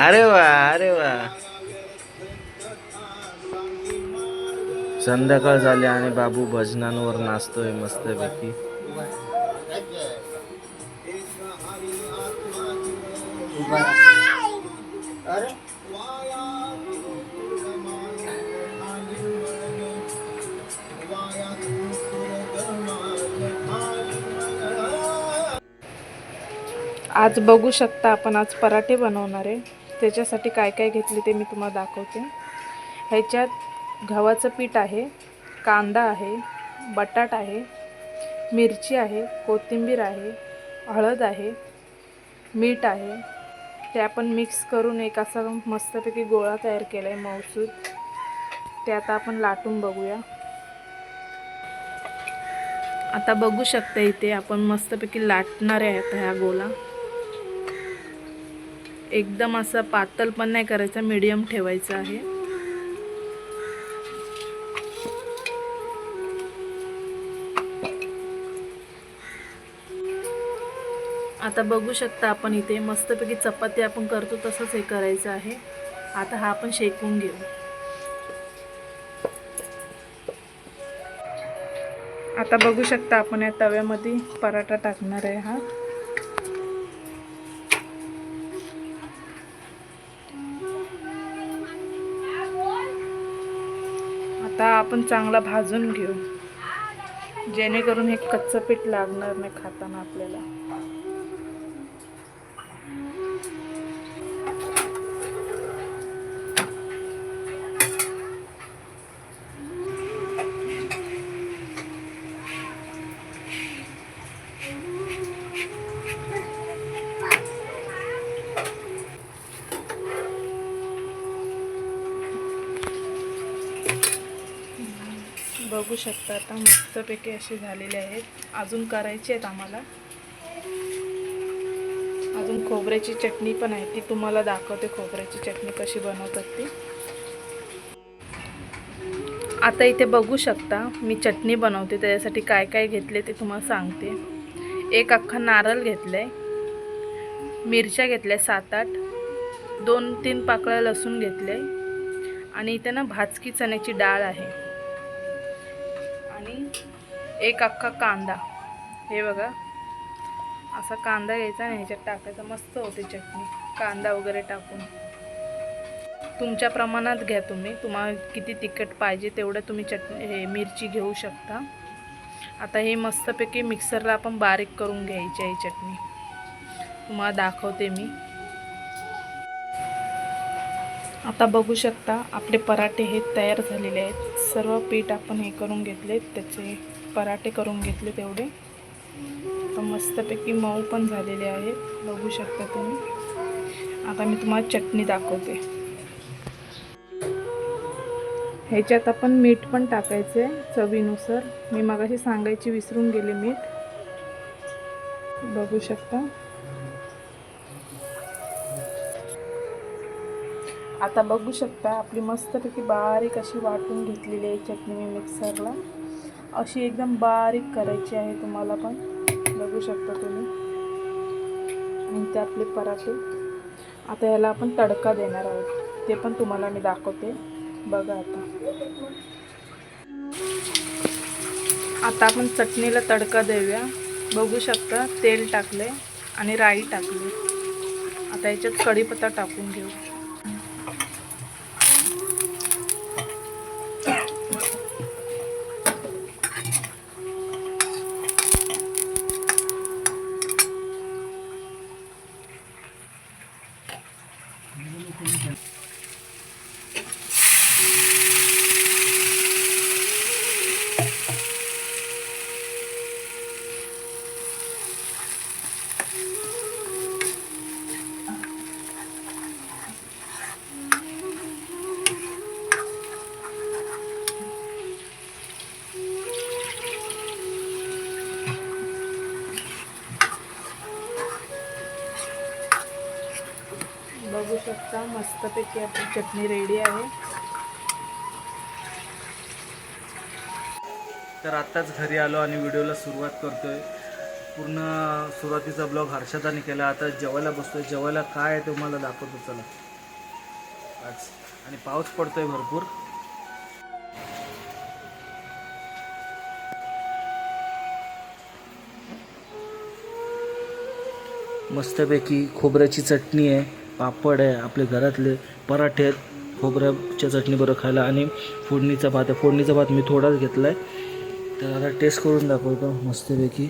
अरे वा अरे वा. संध्याकाळ झाली आणि बाबू भजनांवर नाचतोय मस्तपैकी. आज बघू शकता आपण आज पराठे बनवणार आहे. त्याच्यासाठी काय काय घेतले ते मी तुम्हाला दाखवते. ह्याच्यात गव्हाचं पीठ आहे कांदा आहे बटाट आहे मिरची आहे कोथिंबीर आहे हळद आहे मीठ आहे. ते आपण मिक्स करून एक असा मस्तपैकी गोळा तयार केला आहे मौसूद ते आता आपण लाटून बघूया. आता बघू शकता इथे आपण मस्तपैकी लाटणार आहेत ह्या गोळा. एकदम असं पातळ पण नाही करायचा मीडियम ठेवायचं आहे. आता बघू शकता आपण इथे मस्तपैकी चपाती आपण करतो तसंच हे करायचं आहे. आता हा आपण शेकून घेऊ. आता बघू शकता आपण या तव्यामध्ये पराठा टाकणार आहे हा. आता आपण चांगला भाजून घेऊ. जेणेकरून हे कच्चं पीठ लागणार नाही खाताना आपल्याला. बघू शकता आता मस्तपैकी असे झालेले आहेत. अजून करायचे आहेत आम्हाला. अजून खोबऱ्याची चटणी पण आहे. ती तुम्हाला दाखवते खोबऱ्याची चटणी कशी बनवतात ती. आता इथे बघू शकता मी चटणी बनवते. त्याच्यासाठी काय काय घेतले ते तुम्हाला सांगते. एक अख्खा नारळ घेतलाय. मिरच्या घेतल्या सात आठ. दोन तीन पाकळ्या लसूण घेतले आणि इथे ना भाजकी चण्याची डाळ आहे. एक अख्खा कांदा. हे बघा. असा कांदा घ्यायचा आणि ह्याच्यात टाकायचा. मस्त होते चटणी. कांदा वगैरे टाकून. तुमच्या प्रमाणात घ्या तुम्ही. तुम्हाला किती तिखट पाहिजे तेवढं तुम्ही चटणी हे मिरची घेऊ शकता. आता हे मस्तपैकी मिक्सरला आपण बारीक करून घ्यायची आहे ही चटणी. तुम्हाला दाखवते मी. आता बघू शकता आपले पराठे हे तयार झालेले आहेत. सर्व पीठ आपण हे करून घेतले त्याचे पराठे करून घेतले तेवढे. मस्तपैकी मऊ पण झालेले आहेत. बघू शकता तुम्ही. आता मी तुम्हाला चटणी दाखवते. ह्याच्यात आपण मीठ पण टाकायचे चवीनुसार. मी मगाशी सांगायची विसरून गेले मीठ. बघू शकता. आता बघू शकता आपली मस्तपैकी बारीक अशी वाटून घेतलेली आहे चटणी मी मिक्सरला. अशी एकदम बारीक करायची आहे तुम्हाला पण. बघू शकता तुम्ही. आणि ते आपले पराठे. आता याला आपण तडका देणार आहोत. ते पण तुम्हाला मी दाखवते. बघा आता. आता आपण चटणीला तडका देऊया. बघू शकता तेल टाकले आणि राई टाकली. आता याच्यात कढीपत्ता टाकून घेऊ. बघू शकता मस्तपैकी आपली चटणी रेडी आहे. तर आत्ताच घरी आलो आणि व्हिडिओला सुरुवात करतोय. पूर्ण सुरुवातीचा ब्लॉग हर्षदाने केला. आता जेवायला बसतोय. जेवायला काय आहे तुम्हाला दाखवतो. चला. आज आणि पाऊस पडतोय भरपूर. मस्तपैकी खोबऱ्याची चटणी आहे. पापड आहे आपले घरातले पराठे आहेत. खोबऱ्याच्या चटणीबरोबर खायला आणि फोडणीचा भात आहे. फोडणीचा भात मी थोडाच घेतला आहे तर आता टेस्ट करून दाखवतो मस्तपैकी.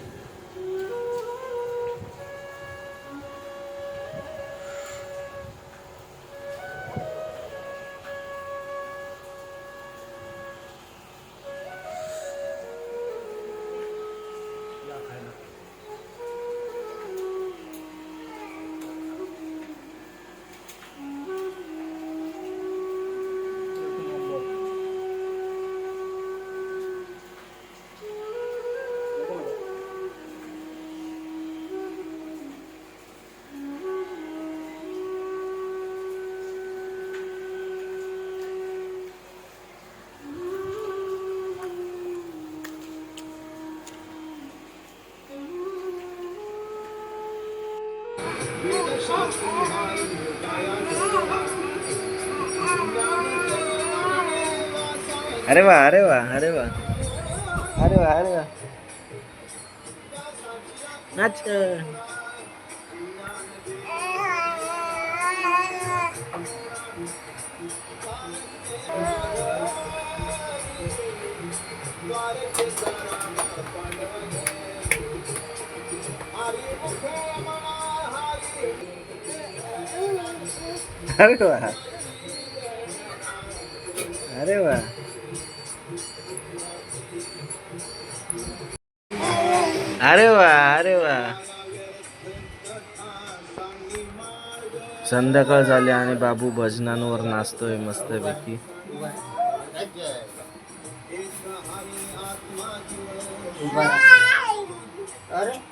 अरे वा अरे वा अरे वा. अरे वा अरे वा. नाच. अरे वा. अरे वा. अरे वा अरे वा. संध्याकाळ झाली आणि बाबू भजनांवर नाचतोय मस्तपैकी. अरे.